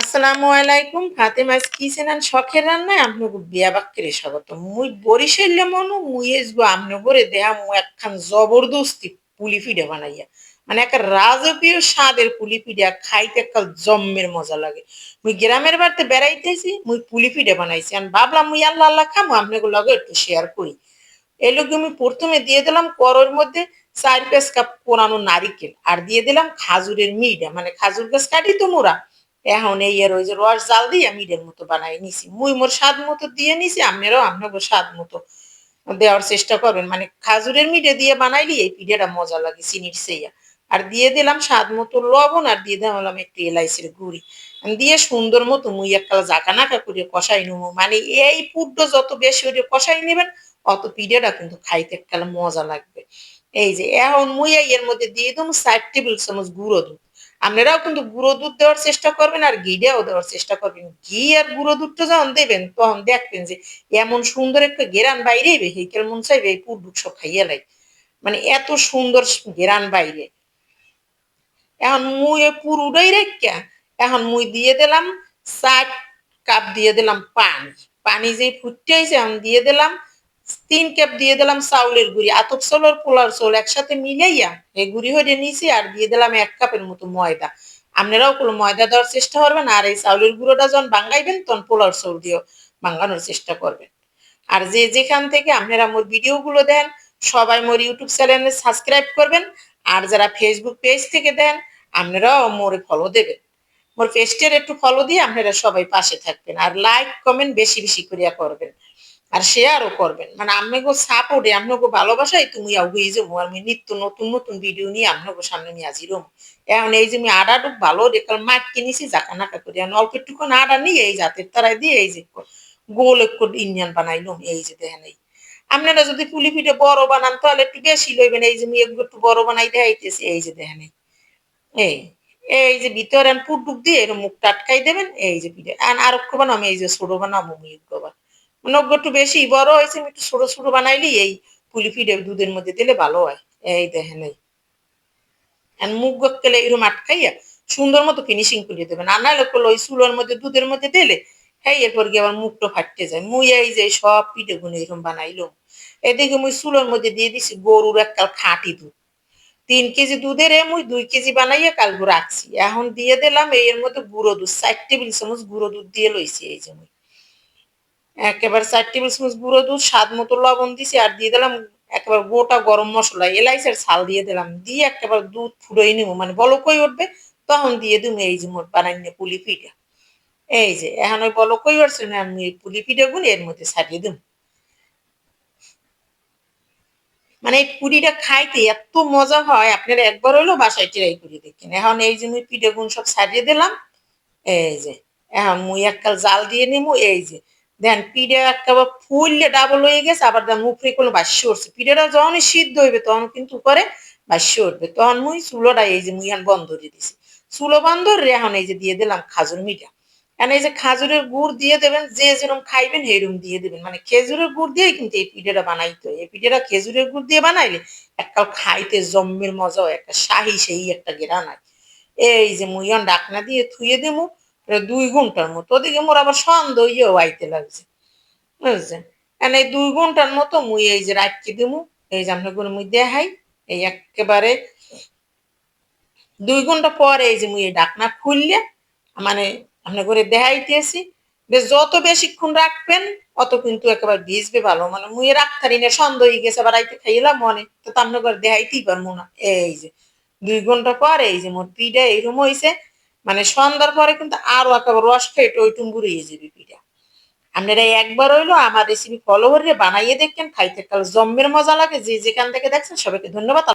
আসসালামু আলাইকুম ফাতেমাস কিচেন আন শখের রান্নায় আপনাকে বিয়া বাক্যের স্বাগত মুই বরিশাইলে মনো, মুই এসবো আমনে করে দেহা মু একখান জবরদস্তি পুলি পিঠা বানাইয়া। মানে একটা রাজকীয় স্বাদের পুলি পিঠা খাইতে একটা জম্মের মজা লাগে। মুই গ্রামের বাড়িতে বেড়াইতেছি, মুই পুলি পিঠা বানাইছি। আর ভাবলাম মুই আল্লাহ আল্লাহ খামো, আপনাকে লগে একটু শেয়ার করি। এই লোক আমি প্রথমে দিয়ে দিলাম করোর মধ্যে চার পেঁচ কাপ কোরানো নারিকেল, আর দিয়ে দিলাম খাজুরের মিডা মানে খাজুর গাছ কাটি তো মোরা। এখন এই এর ওই যে রস জাল দিয়ে আমি এর মতো বানাই নিছি। মুই মোর স্বাদ মতো দিয়ে নিছি আপনারাও আপনাকে স্বাদ মতো দেওয়ার চেষ্টা করবেন। মানে খাজুরের মিঠে দিয়ে বানাইলি এই পিঠাটা মজা লাগে চিনির সেইয়া আর দিয়ে দিলাম স্বাদ মতো লবণ আর দিয়ে দিলাম একটু এলাইচির গুড়ি। দিয়ে সুন্দর মতো মুই একটা জাকা নাকা করে কষাই নেব মানে এই পুড্ড যত বেশি ওটা কষাই নেবেন, অত পিঠাটা কিন্তু খাইতে একটা মজা লাগবে। এই যে, এখন মুই এর মধ্যে দিয়ে দেবো চার টেবিল চামচ গুঁড়ো দুধ। আপনারাও কিন্তু গুঁড়ো দুধ দেওয়ার চেষ্টা করবেন আর ঘিটাও দেওয়ার চেষ্টা করবেন। ঘি আর গুঁড়ো দুধটা যখন দেবেন, তখন দেখবেন যে এমন সুন্দর একটা গেরান বাইরে হেকেল মন চাইবে এই পুরডুক সব খাইয়া লাই। মানে এত সুন্দর গেরান বাইরে। এখন মুই পুরুটাই রেখা এখন মুই দিয়ে দিলাম চার কাপ দিয়ে দিলাম পানি। পানি যে ফুটতে হয়েছে এখন দিয়ে দিলাম তিন কাপ দিয়ে দিলাম চাউলের গুড়ি। আতপ চাউল আর পোলার চাউল একসাথে মিলাইয়া এই গুড়ি হয়ে নিয়েছি আর দিয়ে দিলাম এক কাপের মতো ময়দা। আপনারাও কোনো ময়দা দেওয়ার চেষ্টা করবেন আর এই চাউলের গুঁড়োটা যখন বাঙ্গাইবেন, তখন পোলার চাউল দিয়ে বাঙ্গানোর চেষ্টা করবেন। আর যে যেখান থেকে আপনারা মোর ভিডিওগুলো দেন, সবাই মোর ইউটিউব চ্যানেলে সাবস্ক্রাইব করবেন। আর যারা ফেসবুক পেজ থেকে দেন, আপনারাও মোরে ফলো দেবেন। মোর পেজটার একটু ফলো দিয়ে আপনারা সবাই পাশে থাকবেন। আর লাইক কমেন্ট বেশি বেশি করিয়া করবেন। আর শেয়ারও করবেন। মানে আপনাকে সাপোর্টে আপনাকে ভালোবাসাই তুমি আগুয়ে যাব। আমি নিত্য নতুন নতুন ভিডিও নিয়ে আপনাকে সামনে নিয়ে আজিরম এখন এই যে আমি আডাটুক ভালো রেখাল মাঠ কিনেছি, জাকা নাকা করি। আমি অল্প একটু আডা নিয়ে এই জাতের তারাই দিয়ে এই যে গোল একটু ইন্ডিয়ান বানাইলাম এই যে দেখেন এই। আপনারা যদি পুলি পিঠে বড় বানান, তাহলে একটু বেশি লইবেন। এই যে আমি একটু বড় বানাই দেখাইতেছি এই যে দেখেন এই। এই যে ভিতরে পুটুক দিয়ে এরকম মুখ টাটকাই দেবেন, এই যে পিঠে আর একটু বানাম, এই যে ছোট বানাবো আমি একবার। নগ্য একটু বেশি, বড় হয়েছে একটু ছোট ছোট বানাইলি, এই পুলি ফিডে দুধের মধ্যে দিলে ভালো হয়। এই দেখেন, এই। মুখ গেলে এরকম আটকাইয়া সুন্দর মতো ফিনিশিং করে দেবেন। আর নাহলে ওই চুলোর মধ্যে দুধের মধ্যে দিলে হ্যাঁ এরপর গিয়ে আবার মুখটা ফাটতে যায়। মুই এই যে সব পিঠে গুনে এরকম বানাইলো এদিকে মুই চুলোর মধ্যে দিয়ে দিছি গরুর এককাল খাঁটি দুধ। তিন কেজি দুধের মুই দুই কেজি বানাইয়া কালগু রাখছি। এখন দিয়ে দিলাম, এর মধ্যে গুঁড়ো দুধ, চার টেবিল চামচ গুঁড়ো দুধ দিয়ে লইছি এই যে মুই। একেবারে চার টেবিল চামচ গুঁড়ো দুধ, স্বাদ মতো লবণ দিছি আর দিয়ে দিলাম একেবারে গোটা গরম মশলা। এলাইচের ছাল দিয়ে দিলাম। দিয়ে একেবারে দুধ ফুটোই নিব। মানে বলকই উঠবে, তখন দিয়ে দিব এই যে মোট বানাই নিয়ে পুলি পিঠা। এই যে, এখন ওই বলকই উঠছে না, আমি এই পুলি পিঠা গুলো এর মধ্যে ছাড়িয়ে দিব। মানে এই পুরিটা খাইতে এত মজা হয়, আপনারা একবার হইল বাসায় ট্রাই করে দেখেন। এখন এই যে মুই পিঠে গুণ সব ছাড়িয়ে দিলাম, এই যে, এখন মুই এককাল জাল দিয়ে নিমু এই যে দেন পিঠে একেবারে ফুললে ডাবল হয়ে গেছে, আবার দেন মুখে কোনো বাস্য উঠছে। পিঠেটা যখন সিদ্ধ হইবে তখন কিন্তু করে বাস্য উঠবে। তখন মুই চুলোটা এই যে মুই এখন বন্ধ দিয়ে দিছি। চুলো বন্ধ এখন এই যে দিয়ে দিলাম খাজুর মিঠা এখন এই যে খাজুরের গুড় দিয়ে দেবেন, যে যেরকম খাইবেন সেইরকম দিয়ে দেবেন। মানে খেজুরের গুড় দিয়ে কিন্তু এই পিঠেটা বানাইতে এই পিঠেটা খেজুরের গুড় দিয়ে বানাইলে একটা খাইতে জম্মের মজা একটা শাহি সেই একটা গেরা নাই এই যে মুইয়ন ডাকনা দিয়ে থুয়ে দেবো দুই ঘণ্টার মতো। ওদিকে মোর আবার সন্দেহ ইয়েও আইতে লাগছে, বুঝছেন? এই দুই ঘণ্টার মতো মুই এই যে রাখতে দিমু, এই যে আপনার মুই দেখাই, এই একেবারে দুই ঘণ্টা পরে এই যে মুই এই ডাকনা খুললে মানে আপনার করে দেখাইতেছি যত বেশিক্ষণ রাখবেন, অত কিন্তু একেবারে ভিজবে ভালো। মানে মুই রাখতারি না সন্দেহ হয়ে গেছে, আবার আইতে খাইলাম মনে, তো আপনার করে দেখাইতেই পারব না। এই যে দুই ঘণ্টা পরে এই যে মোর পিঠা এইরকম হয়েছে মানে সন্ধ্যার পরে কিন্তু আরও একেবারে রস খেয়ে টইটুম টুম্বুরিয়ে যাবে পিঠা আপনারা একবার হইল আমার রেসিপি ফলো করে বানাইয়ে দেখেন, খাইতে কাল জম্মের মজা লাগে, যে যেখান থেকে দেখছেন সবাইকে ধন্যবাদ।